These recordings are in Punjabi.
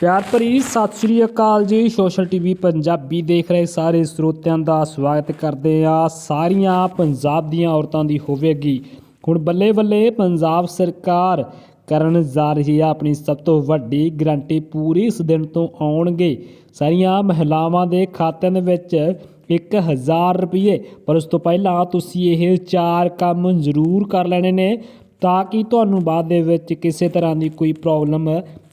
ਪਿਆਰ ਭਰੀ ਸਤਿ ਸ਼੍ਰੀ ਅਕਾਲ ਜੀ। ਸੋਸ਼ਲ ਟੀਵੀ ਪੰਜਾਬੀ ਦੇਖ ਰਹੇ ਸਾਰੇ ਸਰੋਤਿਆਂ ਦਾ ਸਵਾਗਤ ਕਰਦੇ ਆ ਸਾਰੀਆਂ ਪੰਜਾਬ ਦੀਆਂ ਔਰਤਾਂ ਦੀ ਹੋਵੇਗੀ। ਹੁਣ ਬੱਲੇ ਬੱਲੇ ਪੰਜਾਬ ਸਰਕਾਰ ਕਰਨ ਜਾ ਰਹੀ ਆ ਆਪਣੀ ਸਭ ਤੋਂ ਵੱਡੀ ਗਰੰਟੀ ਪੂਰੀ ਇਸ ਦਿਨ ਤੋਂ ਆਉਣਗੇ। ਸਾਰੀਆਂ ਮਹਿਲਾਵਾਂ ਦੇ ਖਾਤਿਆਂ ਦੇ ਵਿੱਚ 1000 ਰੁਪਏ ਪਰ ਉਸ ਤੋਂ ਪਹਿਲਾਂ ਤੁਸੀਂ ਇਹ ਚਾਰ ਕੰਮ ਜ਼ਰੂਰ ਕਰ ਲੈਣੇ ਨੇ, ਤਾਂ ਕਿ ਤੁਹਾਨੂੰ ਬਾਅਦ ਦੇ ਵਿੱਚ ਕਿਸੇ ਤਰ੍ਹਾਂ ਦੀ ਕੋਈ ਪ੍ਰੋਬਲਮ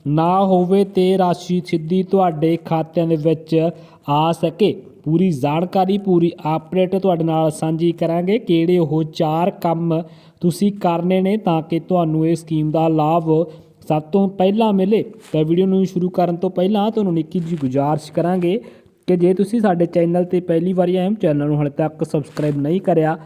ਨਾ ਹੋਵੇ ਤੇ ਰਾਸ਼ੀ ਸਿੱਧੀ ਤੁਹਾਡੇ ਖਾਤਿਆਂ ਦੇ ਵਿੱਚ ਆ ਸਕੇ। ਪੂਰੀ ਜਾਣਕਾਰੀ, ਪੂਰੀ ਅਪਡੇਟ ਤੁਹਾਡੇ ਨਾਲ ਸਾਂਝੀ ਕਰਾਂਗੇ। ਕਿਹੜੇ ਉਹ ਚਾਰ ਕੰਮ ਤੁਸੀਂ ਕਰਨੇ ਨੇ ਤਾਂ ਕਿ ਤੁਹਾਨੂੰ ਇਹ ਸਕੀਮ ਦਾ ਲਾਭ ਸਭ ਤੋਂ ਪਹਿਲਾਂ ਮਿਲੇ। ਤਾਂ ਵੀਡੀਓ ਨੂੰ ਸ਼ੁਰੂ ਕਰਨ ਤੋਂ ਪਹਿਲਾਂ ਤੁਹਾਨੂੰ ਨਿੱਕੀ ਜਿਹੀ ਗੁਜ਼ਾਰਿਸ਼ ਕਰਾਂਗੇ ਕਿ ਜੇ ਤੁਸੀਂ ਸਾਡੇ ਚੈਨਲ ਤੇ ਪਹਿਲੀ ਵਾਰੀ ਆਏ ਹੋ, ਚੈਨਲ ਨੂੰ ਹਾਲੇ ਤੱਕ ਸਬਸਕ੍ਰਾਈਬ ਨਹੀਂ ਕਰਿਆ,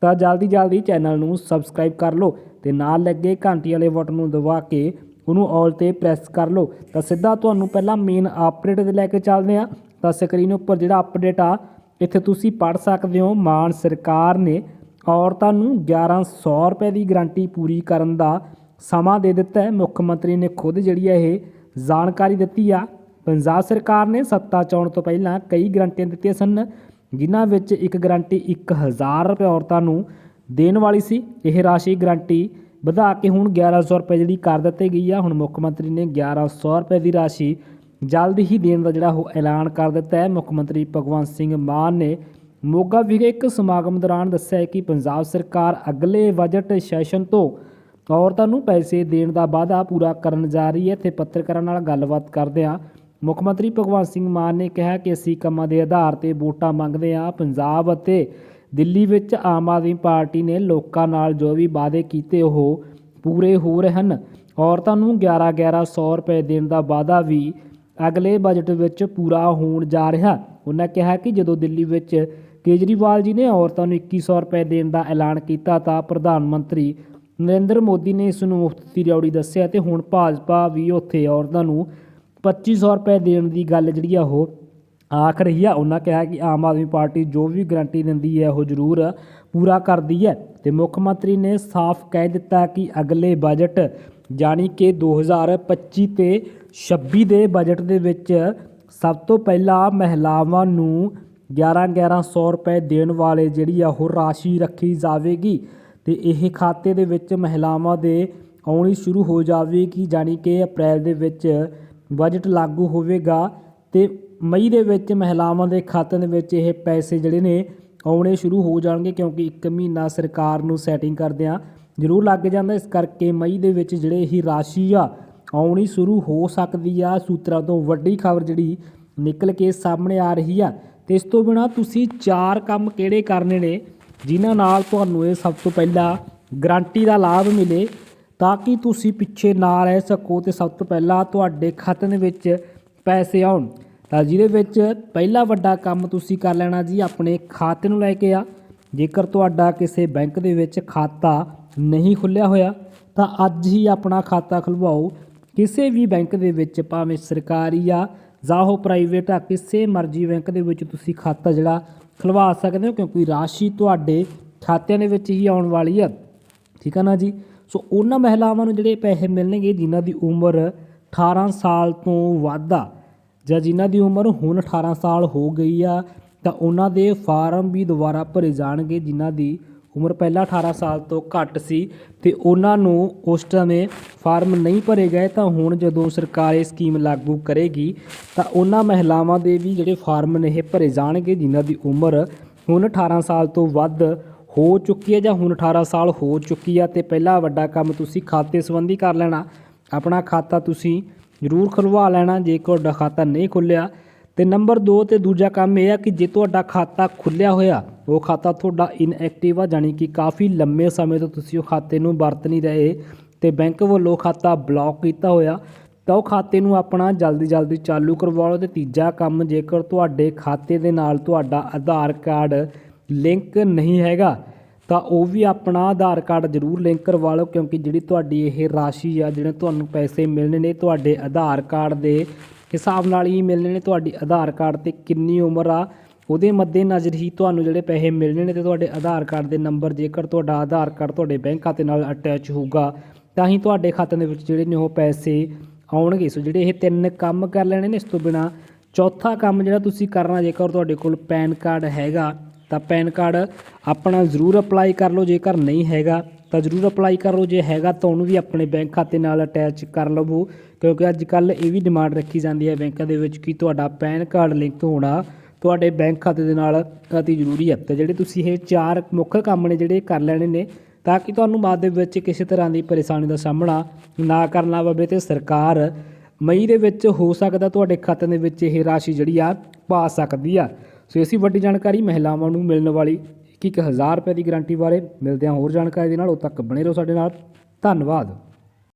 ਤਾਂ ਜਲਦੀ ਜਲਦੀ ਚੈਨਲ ਨੂੰ ਸਬਸਕ੍ਰਾਈਬ ਕਰ ਲਓ ਤੇ ਨਾਲ ਲੱਗੇ ਘੰਟੀ ਵਾਲੇ ਬਟਨ ਨੂੰ ਦਬਾ ਕੇ ਉਹਨੂੰ ਆਲ ਤੇ ਪ੍ਰੈਸ ਕਰ ਲਓ। ਤਾਂ ਸਿੱਧਾ ਤੁਹਾਨੂੰ ਪਹਿਲਾਂ ਮੇਨ ਅਪਡੇਟ ਤੇ ਲੈ ਕੇ ਚੱਲਦੇ ਆ ਤਾਂ ਸਕਰੀਨ ਉੱਪਰ ਜਿਹੜਾ ਅਪਡੇਟ ਆ, ਇੱਥੇ ਤੁਸੀਂ ਪੜ ਸਕਦੇ ਹੋ, ਮਾਨ ਸਰਕਾਰ ਨੇ ਔਰਤਾਂ ਨੂੰ 1100 ਰੁਪਏ ਦੀ ਗਾਰੰਟੀ ਪੂਰੀ ਕਰਨ ਦਾ ਸਮਾਂ ਦੇ ਦਿੱਤਾ ਹੈ। ਮੁੱਖ ਮੰਤਰੀ ਨੇ ਖੁਦ ਜਿਹੜੀ ਹੈ ਇਹ ਜਾਣਕਾਰੀ ਦਿੱਤੀ ਆ। ਪੰਜਾਬ ਸਰਕਾਰ ਨੇ ਸੱਤਾ ਚਾਉਣ ਤੋਂ ਪਹਿਲਾਂ ਕਈ ਗਰੰਟੀਆਂ ਦਿੱਤੀਆਂ ਸਨ, ਜਿਨ੍ਹਾਂ ਵਿੱਚ ਇੱਕ ਗਰੰਟੀ 1000 ਰੁਪਏ ਔਰਤਾਂ ਨੂੰ ਦੇਣ ਵਾਲੀ ਸੀ। ਇਹ ਰਾਸ਼ੀ ਗਰੰਟੀ ਵਧਾ ਕੇ ਹੁਣ 1100 ਰੁਪਏ ਜਿਹੜੀ ਕਰ ਦਿੱਤੀ ਗਈ ਆ, ਹੁਣ ਮੁੱਖ ਮੰਤਰੀ ਨੇ 1100 ਰੁਪਏ ਦੀ ਰਾਸ਼ੀ ਜਲਦ ਹੀ ਦੇਣ ਦਾ ਜਿਹੜਾ ਉਹ ਐਲਾਨ ਕਰ ਦਿੱਤਾ ਹੈ। ਮੁੱਖ ਮੰਤਰੀ ਭਗਵੰਤ ਸਿੰਘ ਮਾਨ ਨੇ ਮੋਗਾ ਵਿਖੇ ਇੱਕ ਸਮਾਗਮ ਦੌਰਾਨ ਦੱਸਿਆ ਹੈ ਕਿ ਪੰਜਾਬ ਸਰਕਾਰ ਅਗਲੇ ਬਜਟ ਸੈਸ਼ਨ ਤੋਂ ਔਰਤਾਂ ਨੂੰ ਪੈਸੇ ਦੇਣ ਦਾ ਵਾਅਦਾ ਪੂਰਾ ਕਰਨ ਜਾ ਰਹੀ ਹੈ ਤੇ ਪੱਤਰਕਾਰਾਂ ਨਾਲ ਗੱਲਬਾਤ ਕਰਦੇ ਆ। ਮੁੱਖ ਮੰਤਰੀ ਭਗਵੰਤ ਸਿੰਘ ਮਾਨ ਨੇ ਕਿਹਾ ਕਿ ਅਸੀਂ ਕੰਮਾਂ ਦੇ ਆਧਾਰ ਤੇ ਵੋਟਾਂ ਮੰਗਦੇ ਆ ਪੰਜਾਬ ਅਤੇ ਦਿੱਲੀ ਵਿੱਚ ਆਮ ਆਦਮੀ ਪਾਰਟੀ ਨੇ ਲੋਕਾਂ ਨਾਲ ਜੋ ਵੀ ਵਾਅਦੇ ਕੀਤੇ ਉਹ ਪੂਰੇ ਹੋ ਰਹੇ ਹਨ। ਔਰਤਾਂ ਨੂੰ 11 1100 ਰੁਪਏ ਦੇਣ ਦਾ ਵਾਅਦਾ ਵੀ ਅਗਲੇ ਬਜਟ ਵਿੱਚ ਪੂਰਾ ਹੋਣ ਜਾ ਰਿਹਾ। ਉਹਨਾਂ ਕਿਹਾ ਕਿ ਜਦੋਂ ਦਿੱਲੀ ਵਿੱਚ ਕੇਜਰੀਵਾਲ ਜੀ ਨੇ ਔਰਤਾਂ ਨੂੰ 2100 ਰੁਪਏ ਦੇਣ ਦਾ ਐਲਾਨ ਕੀਤਾ ਤਾਂ ਪ੍ਰਧਾਨ ਮੰਤਰੀ ਨਰਿੰਦਰ ਮੋਦੀ ਨੇ ਇਸ ਨੂੰ ਮੁਫਤ ਦੀ ਰਿਉੜੀ ਦੱਸਿਆ ਤੇ ਹੁਣ ਭਾਜਪਾ ਵੀ ਉੱਥੇ ਔਰਤਾਂ ਨੂੰ 2500 ਰੁਪਏ ਦੇਣ ਦੀ ਗੱਲ ਜਿਹੜੀ ਆ ਉਹ ਆਖ ਰਹੀ ਆ, ਉਹਨਾਂ ਕਿਹਾ ਕਿ ਆਮ ਆਦਮੀ ਪਾਰਟੀ ਜੋ ਵੀ ਗਰੰਟੀ ਦਿੰਦੀ ਹੈ, ਉਹ ਜ਼ਰੂਰ ਪੂਰਾ ਕਰਦੀ ਹੈ। ਤੇ ਮੁੱਖ ਮੰਤਰੀ ਨੇ ਸਾਫ਼ ਕਹਿ ਦਿੱਤਾ ਕਿ ਅਗਲੇ ਬਜਟ ਜਾਣੀ ਕਿ 2025 ਤੇ 26 ਦੇ ਬਜਟ ਦੇ ਵਿੱਚ ਸਭ ਤੋਂ ਪਹਿਲਾਂ ਮਹਿਲਾਵਾਂ ਨੂੰ 11 1100 ਰੁਪਏ ਦੇਣ ਵਾਲੇ ਜਿਹੜੀ ਆ, ਉਹ ਰਾਸ਼ੀ ਰੱਖੀ ਜਾਵੇਗੀ। ਤੇ ਇਹ ਖਾਤੇ ਦੇ ਵਿੱਚ ਮਹਿਲਾਵਾਂ ਦੇ ਆਉਣੀ ਸ਼ੁਰੂ ਹੋ ਜਾਵੇਗੀ ਜਾਣੀ ਕਿ ਅਪ੍ਰੈਲ ਦੇ ਵਿੱਚ ਬਜਟ ਲਾਗੂ ਹੋਵੇਗਾ। ਤੇ ਮਈ ਦੇ ਵਿੱਚ ਮਹਿਲਾਵਾਂ ਦੇ ਖਾਤਿਆਂ ਦੇ ਵਿੱਚ ਇਹ ਪੈਸੇ ਜਿਹੜੇ ਨੇ ਆਉਣੇ ਸ਼ੁਰੂ ਹੋ ਜਾਣਗੇ ਕਿਉਂਕਿ ਇੱਕ ਮਹੀਨਾ ਸਰਕਾਰ ਨੂੰ ਸੈਟਿੰਗ ਕਰਦਿਆਂ ਜ਼ਰੂਰ ਲੱਗ ਜਾਂਦਾ। ਇਸ ਕਰਕੇ ਮਈ ਦੇ ਵਿੱਚ ਜਿਹੜੇ ਇਹ ਰਾਸ਼ੀ ਆ, ਆਉਣੀ ਸ਼ੁਰੂ ਹੋ ਸਕਦੀ ਆ। ਸੂਤਰਾਂ ਤੋਂ ਵੱਡੀ ਖਬਰ ਜਿਹੜੀ ਨਿਕਲ ਕੇ ਸਾਹਮਣੇ ਆ ਰਹੀ ਆ। ਤੇ ਇਸ ਤੋਂ ਬਿਨਾ ਤੁਸੀਂ ਚਾਰ ਕੰਮ ਕਿਹੜੇ ਕਰਨੇ ਨੇ, ਜਿਨ੍ਹਾਂ ਨਾਲ ਤੁਹਾਨੂੰ ਇਹ ਸਭ ਤੋਂ ਪਹਿਲਾਂ ਗਰੰਟੀ ਦਾ ਲਾਭ ਮਿਲੇ, ਤਾਂ ਕਿ ਤੁਸੀਂ ਪਿੱਛੇ ਨਾ ਰਹਿ ਸਕੋ ਤੇ ਸਭ ਤੋਂ ਪਹਿਲਾਂ ਤੁਹਾਡੇ ਖਾਤੇ ਦੇ ਵਿੱਚ ਪੈਸੇ ਆਉਣ। ਤਾਂ ਜਿਹਦੇ ਵਿੱਚ ਪਹਿਲਾ ਵੱਡਾ ਕੰਮ ਤੁਸੀਂ ਕਰ ਲੈਣਾ ਜੀ ਆਪਣੇ ਖਾਤੇ ਨੂੰ ਲੈ ਕੇ ਆ। ਜੇਕਰ ਤੁਹਾਡਾ ਕਿਸੇ ਬੈਂਕ ਦੇ ਵਿੱਚ ਖਾਤਾ ਨਹੀਂ ਖੁੱਲਿਆ ਹੋਇਆ, ਤਾਂ ਅੱਜ ਹੀ ਆਪਣਾ ਖਾਤਾ ਖੁਲਵਾਓ। ਕਿਸੇ ਵੀ ਬੈਂਕ ਦੇ ਵਿੱਚ, ਭਾਵੇਂ ਸਰਕਾਰੀ ਆ ਜਾਂ ਉਹ ਪ੍ਰਾਈਵੇਟ ਆ, ਕਿਸੇ ਮਰਜ਼ੀ ਬੈਂਕ ਦੇ ਵਿੱਚ ਤੁਸੀਂ ਖਾਤਾ ਜਿਹੜਾ ਖੁਲਵਾ ਸਕਦੇ ਹੋ, ਕਿਉਂਕਿ ਰਾਸ਼ੀ ਤੁਹਾਡੇ ਖਾਤਿਆਂ ਦੇ ਵਿੱਚ ਹੀ ਆਉਣ ਵਾਲੀ ਆ। ਠੀਕ ਆ ਨਾ ਜੀ? ਸੋ ਉਹਨਾਂ ਮਹਿਲਾਵਾਂ ਨੂੰ ਜਿਹੜੇ ਪੈਸੇ ਮਿਲਣਗੇ, ਜਿਨ੍ਹਾਂ ਦੀ ਉਮਰ 18 ਸਾਲ ਤੋਂ ਵੱਧ ਆ ਜਾਂ ਜਿਨ੍ਹਾਂ ਦੀ ਉਮਰ ਹੁਣ 18 ਸਾਲ ਹੋ ਗਈ ਆ, ਤਾਂ ਉਹਨਾਂ ਦੇ ਫਾਰਮ ਵੀ ਦੁਬਾਰਾ ਭਰੇ ਜਾਣਗੇ, ਜਿਨ੍ਹਾਂ ਦੀ ਉਮਰ ਪਹਿਲਾਂ 18 ਸਾਲ ਤੋਂ ਘੱਟ ਸੀ। ਤੇ ਉਹਨਾਂ ਨੂੰ ਉਸ ਸਮੇਂ ਫਾਰਮ ਨਹੀਂ ਭਰੇ ਗਏ, ਤਾਂ ਹੁਣ ਜਦੋਂ ਸਰਕਾਰ ਇਹ ਸਕੀਮ ਲਾਗੂ ਕਰੇਗੀ, ਤਾਂ ਉਹਨਾਂ ਮਹਿਲਾਵਾਂ ਦੇ ਵੀ ਜਿਹੜੇ ਫਾਰਮ ਨੇ ਇਹ ਭਰੇ ਜਾਣਗੇ, ਜਿਨ੍ਹਾਂ ਦੀ ਉਮਰ ਹੁਣ 18 ਸਾਲ ਤੋਂ ਵੱਧ ਹੋ ਚੁੱਕੀ ਹੈ ਜਾਂ ਹੁਣ 18 ਸਾਲ ਹੋ ਚੁੱਕੀ ਆ। ਤੇ ਪਹਿਲਾ ਵੱਡਾ ਕੰਮ ਤੁਸੀਂ ਖਾਤੇ ਸੰਬੰਧੀ ਕਰ ਲੈਣਾ। ਆਪਣਾ ਖਾਤਾ ਤੁਸੀਂ ਜ਼ਰੂਰ ਖੁਲਵਾ ਲੈਣਾ, ਜੇ ਤੁਹਾਡਾ ਖਾਤਾ ਨਹੀਂ ਖੁੱਲਿਆ ਤੇ ਨੰਬਰ 2 ਤੇ ਦੂਜਾ ਕੰਮ ਇਹ ਆ ਕਿ ਜੇ ਤੁਹਾਡਾ ਖਾਤਾ ਖੁੱਲਿਆ ਹੋਇਆ, ਉਹ ਖਾਤਾ ਤੁਹਾਡਾ ਇਨਐਕਟਿਵ ਆ ਜਾਨੀ ਕਿ ਕਾਫੀ ਲੰਮੇ ਸਮੇਂ ਤੋਂ ਤੁਸੀਂ ਉਹ ਖਾਤੇ ਨੂੰ ਵਰਤ ਨਹੀਂ ਰਹੇ ਤੇ ਬੈਂਕ ਵੱਲੋਂ ਖਾਤਾ ਬਲੌਕ ਕੀਤਾ ਹੋਇਆ, ਤਾਂ ਉਹ ਖਾਤੇ ਨੂੰ ਆਪਣਾ ਜਲਦੀ ਜਲਦੀ ਚਾਲੂ ਕਰਵਾ ਲਓ ਤੇ ਤੀਜਾ ਕੰਮ, ਜੇਕਰ ਤੁਹਾਡੇ ਖਾਤੇ ਦੇ ਨਾਲ ਤੁਹਾਡਾ ਆਧਾਰ ਕਾਰਡ ਲਿੰਕ ਨਹੀਂ ਹੈਗਾ ਤਾਂ ਉਹ ਵੀ ਆਪਣਾ ਆਧਾਰ ਕਾਰਡ ਜ਼ਰੂਰ ਲਿੰਕ ਕਰਵਾ ਲਓ, ਕਿਉਂਕਿ ਜਿਹੜੀ ਤੁਹਾਡੀ ਇਹ ਰਾਸ਼ੀ ਆ ਜਿਹੜੇ ਤੁਹਾਨੂੰ ਪੈਸੇ ਮਿਲਣੇ ਨੇ ਤੁਹਾਡੇ ਆਧਾਰ ਕਾਰਡ ਦੇ ਹਿਸਾਬ ਨਾਲ ਹੀ ਮਿਲਣੇ ਨੇ ਤੁਹਾਡੀ ਆਧਾਰ ਕਾਰਡ ਤੇ ਕਿੰਨੀ ਉਮਰ ਆ, ਉਹਦੇ ਮੱਦੇ ਨਜ਼ਰ ਹੀ ਤੁਹਾਨੂੰ ਜਿਹੜੇ ਪੈਸੇ ਮਿਲਣੇ ਨੇ ਤੇ ਤੁਹਾਡੇ ਆਧਾਰ ਕਾਰਡ ਦੇ ਨੰਬਰ ਜੇਕਰ ਤੁਹਾਡਾ ਆਧਾਰ ਕਾਰਡ ਤੁਹਾਡੇ ਬੈਂਕ ਖਾਤੇ ਨਾਲ ਅਟੈਚ ਹੋਊਗਾ, ਤਾਂ ਹੀ ਤੁਹਾਡੇ ਖਾਤੇ ਦੇ ਵਿੱਚ ਜਿਹੜੇ ਨੇ ਉਹ ਪੈਸੇ ਆਉਣਗੇ। ਸੋ ਜਿਹੜੇ ਇਹ ਤਿੰਨ ਕੰਮ ਕਰ ਲੈਣੇ ਨੇ, ਇਸ ਤੋਂ ਬਿਨਾ ਚੌਥਾ ਕੰਮ ਜਿਹੜਾ ਤੁਸੀਂ ਕਰਨਾ ਜੇਕਰ ਤੁਹਾਡੇ ਕੋਲ ਪੈਨ ਕਾਰਡ ਹੈਗਾ ਤਾਂ ਪੈਨ ਕਾਰਡ ਆਪਣਾ ਜ਼ਰੂਰ ਅਪਲਾਈ ਕਰ ਲਓ, ਜੇਕਰ ਨਹੀਂ ਹੈਗਾ ਤਾਂ ਜ਼ਰੂਰ ਅਪਲਾਈ ਕਰ ਲਓ, ਜੇ ਹੈਗਾ ਤਾਂ ਉਹਨੂੰ ਵੀ ਆਪਣੇ ਬੈਂਕ ਖਾਤੇ ਨਾਲ ਅਟੈਚ ਕਰ ਲਵੋ, ਕਿਉਂਕਿ ਅੱਜ ਕੱਲ ਇਹ ਵੀ ਡਿਮਾਂਡ ਰੱਖੀ ਜਾਂਦੀ ਹੈ ਬੈਂਕਾਂ ਦੇ ਵਿੱਚ ਕਿ ਤੁਹਾਡਾ ਪੈਨ ਕਾਰਡ ਲਿੰਕ ਹੋਣਾ ਤੁਹਾਡੇ ਬੈਂਕ ਖਾਤੇ ਦੇ ਨਾਲ ਅਤੀ ਜ਼ਰੂਰੀ ਹੈ। ਤੇ ਜਿਹੜੇ ਤੁਸੀਂ ਇਹ ਚਾਰ ਮੁੱਖ ਕੰਮ ਨੇ ਜਿਹੜੇ ਕਰ ਲੈਣੇ ਨੇ, ਤਾਂ ਕਿ ਤੁਹਾਨੂੰ ਬਾਅਦ ਦੇ ਵਿੱਚ ਕਿਸੇ ਤਰ੍ਹਾਂ ਦੀ ਪਰੇਸ਼ਾਨੀ ਦਾ ਸਾਹਮਣਾ ਨਾ ਕਰਨਾ ਪਵੇ ਤੇ ਸਰਕਾਰ ਮਈ ਦੇ ਵਿੱਚ ਹੋ ਸਕਦਾ ਤੁਹਾਡੇ ਖਾਤੇ ਦੇ ਵਿੱਚ ਇਹ ਰਾਸ਼ੀ ਜਿਹੜੀ ਆ ਪਾ ਸਕਦੀ ਆ। ਸੋ ਇਸੀ ਵੱਡੀ ਜਾਣਕਾਰੀ ਮਹਿਲਾਵਾਂ ਨੂੰ ਮਿਲਣ ਵਾਲੀ ਇੱਕ ਇੱਕ ਹਜ਼ਾਰ ਰੁਪਏ ਦੀ ਗਾਰੰਟੀ ਬਾਰੇ ਮਿਲਦੇ ਹਾਂ ਹੋਰ ਜਾਣਕਾਰੀ ਦੇ ਨਾਲ ਉਦੋਂ ਤੱਕ ਬਣੇ ਰਹੋ ਸਾਡੇ ਨਾਲ। ਧੰਨਵਾਦ।